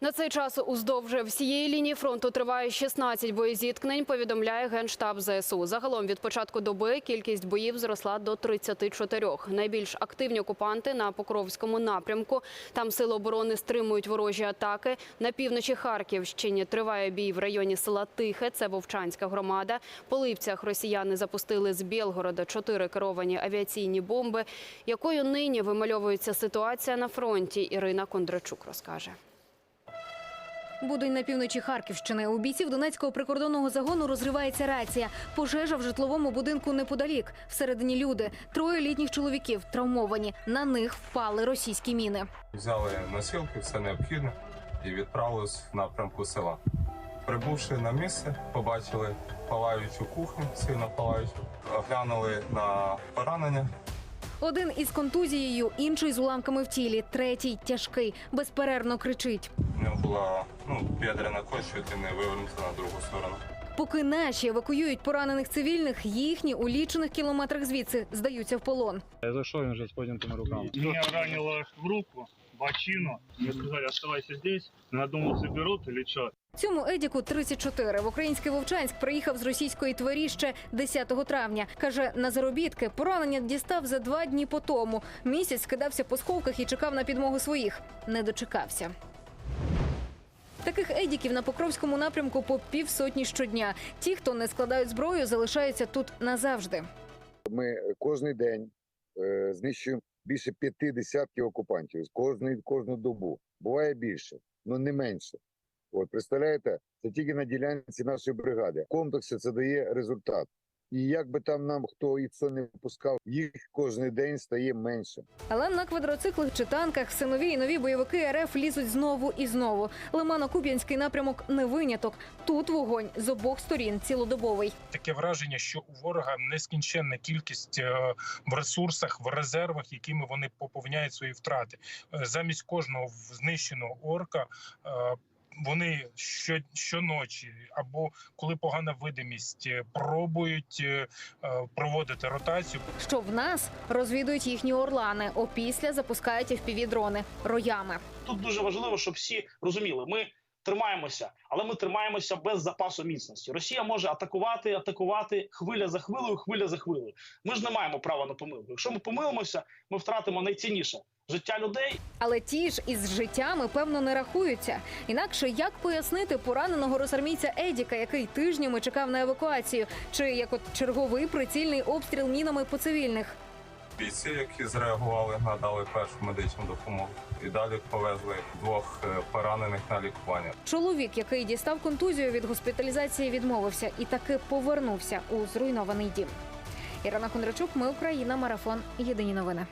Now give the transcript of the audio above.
На цей час уздовж всієї лінії фронту триває 16 боєзіткнень, повідомляє Генштаб ЗСУ. Загалом від початку доби кількість боїв зросла до 34. Найбільш активні окупанти на Покровському напрямку. Там сили оборони стримують ворожі атаки. На півночі Харківщині триває бій в районі села Тихе, це Вовчанська громада. По Липцях росіяни запустили з Білгорода чотири керовані авіаційні бомби. Якою нині вимальовується ситуація на фронті, Ірина Кондрачук розкаже. Будуть на півночі Харківщини. У бійців Донецького прикордонного загону розривається рація. Пожежа в житловому будинку неподалік. Всередині люди. Троє літніх чоловіків травмовані. На них впали російські міни. Взяли носілки, все необхідне і відправились в напрямку села. Прибувши на місце, побачили палаючу кухню, сильно палаючу, оглянули на поранення. Один із контузією, інший з уламками в тілі, третій тяжкий, безперервно кричить. У нього була ну, бедрена кость, чуть не вивернута на другу сторону. Поки наші евакуюють поранених цивільних, їхні у лічених кілометрах звідси здаються в полон. Я зашел, он уже с поднятыми руками. Меня ранило в руку, бочину. Мне сказали, оставайся здесь. Я думал, заберут или что. Цьому Едіку 34. В український Вовчанськ приїхав з російської тварі ще 10 травня. Каже, на заробітки поранення дістав за два дні по тому. Місяць скидався по сховках і чекав на підмогу своїх. Не дочекався. Таких едіків на Покровському напрямку по півсотні щодня. Ті, хто не складають зброю, залишаються тут назавжди. Ми кожен день е, знищуємо більше п'яти десятків окупантів кожну, кожну добу. Буває більше, але не менше. От представляєте, це тільки на ділянці нашої бригади. В комплексі це дає результат. І як би там нам хто і це не пускав, їх кожен день стає менше. Але на квадроциклах чи танках все нові і нові бойовики РФ лізуть знову і знову. Лимано-Куп'янський напрямок не виняток. Тут вогонь з обох сторін цілодобовий. таке враження, що у ворога нескінченна кількість е, в ресурсах, в резервах, якими вони поповняють свої втрати. Е, Замість кожного знищеного орка. Вони що, щоночі або коли погана видимість, е, пробують е, е, проводити ротацію. Що в нас розвідують їхні орлани, опісля запускають FPV-дрони роями. тут дуже важливо, щоб всі розуміли, ми тримаємося, але ми тримаємося без запасу міцності. Росія може атакувати, атакувати хвиля за хвилею, хвиля за хвилею. Ми ж не маємо права на помилку. Якщо ми помилимося, ми втратимо найцінніше життя людей Але ті ж із життями певно не рахуються. Інакше як пояснити пораненого росармійця Едіка, який тижнями чекав на евакуацію, чи як от черговий прицільний обстріл мінами по цивільних. Бійці, які зреагували, надали першу медичну допомогу і далі повезли двох е, поранених на лікування. Чоловік, який дістав контузію від госпіталізації, відмовився і таки повернувся у зруйнований дім. Ірина Кондрачук, ми Україна, марафон. Єдині новини.